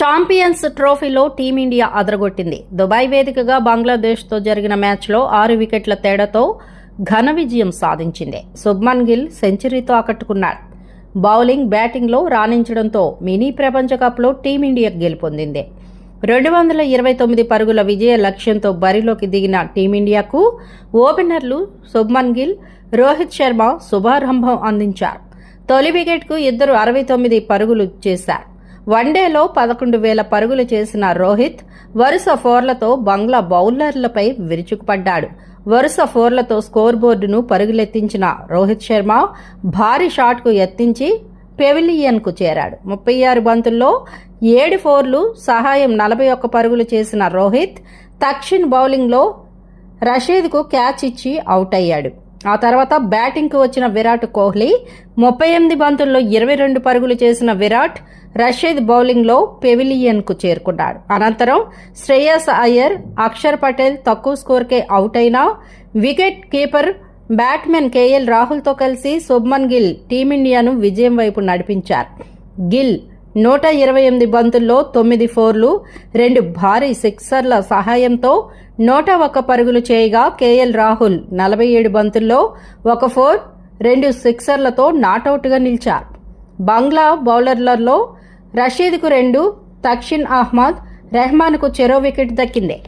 Champions ట్రోఫీలో team India అదరగొట్టింది. Dubai వేదికగా బంగ్లాదేశ్తో జరిగిన మ్యాచ్లో ఆరు వికెట్ల తేడాతో ఘన విజయం సాధించింది. శుభ్మన్ గిల్ సెంచరీతో ఆకట్టుకున్నాడు. బౌలింగ్ బ్యాటింగ్లో రాణించడంతో మినీ ప్రపంచ కప్లో టీమిండియా గెలుపొందింది. రెండు వందల ఇరవై తొమ్మిది పరుగుల విజయ లక్ష్యంతో బరిలోకి దిగిన టీమిండియాకు ఓపెనర్లు శుభ్మన్ గిల్ రోహిత్ శర్మ శుభారంభం అందించారు. తొలి వికెట్కు ఇద్దరు అరవై తొమ్మిది పరుగులు చేశారు. వన్డేలో పదకొండు వేల పరుగులు చేసిన రోహిత్ వరుస ఫోర్లతో బంగ్లా బౌలర్లపై విరుచుకుపడ్డాడు. వరుస ఫోర్లతో స్కోర్ బోర్డును పరుగులెత్తించిన రోహిత్ శర్మ భారీ షాట్కు ఎత్తించి పెవిలియన్కు చేరాడు. ముప్పై ఆరు బంతుల్లో ఏడు ఫోర్లు సహాయం నలభై ఒక్క పరుగులు చేసిన రోహిత్ తక్షిణ్ బౌలింగ్లో రషీద్కు క్యాచ్ ఇచ్చి అవుట్ అయ్యాడు. ఆ తర్వాత బ్యాటింగ్కు వచ్చిన విరాట్ కోహ్లీ ముప్పై ఎనిమిది బంతుల్లో ఇరవై రెండు పరుగులు చేసిన విరాట్ రషీద్ బౌలింగ్లో పెవిలియన్కు చేరుకున్నాడు. అనంతరం శ్రేయస్ అయ్యర్ అక్షర్ పటేల్ తక్కువ స్కోర్కే అవుట్ అయినా wicket keeper batsman K L రాహుల్తో కలిసి శుభ్మన్ గిల్ టీమిండియాను విజయం వైపు నడిపించారు. గిల్ నూట ఇరవై ఎనిమిది బంతుల్లో తొమ్మిది ఫోర్లు రెండు భారీ సిక్సర్ల సహాయంతో నూట ఒక్క పరుగులు చేయగా కేఎల్ రాహుల్ నలభై ఏడు బంతుల్లో ఒక ఫోర్ రెండు సిక్సర్లతో నాటౌట్గా నిలిచారు. బంగ్లా బౌలర్లలో రషీద్కు రెండు తక్షిన్ అహ్మద్ రెహమాన్కు చెరో వికెట్ దక్కింది.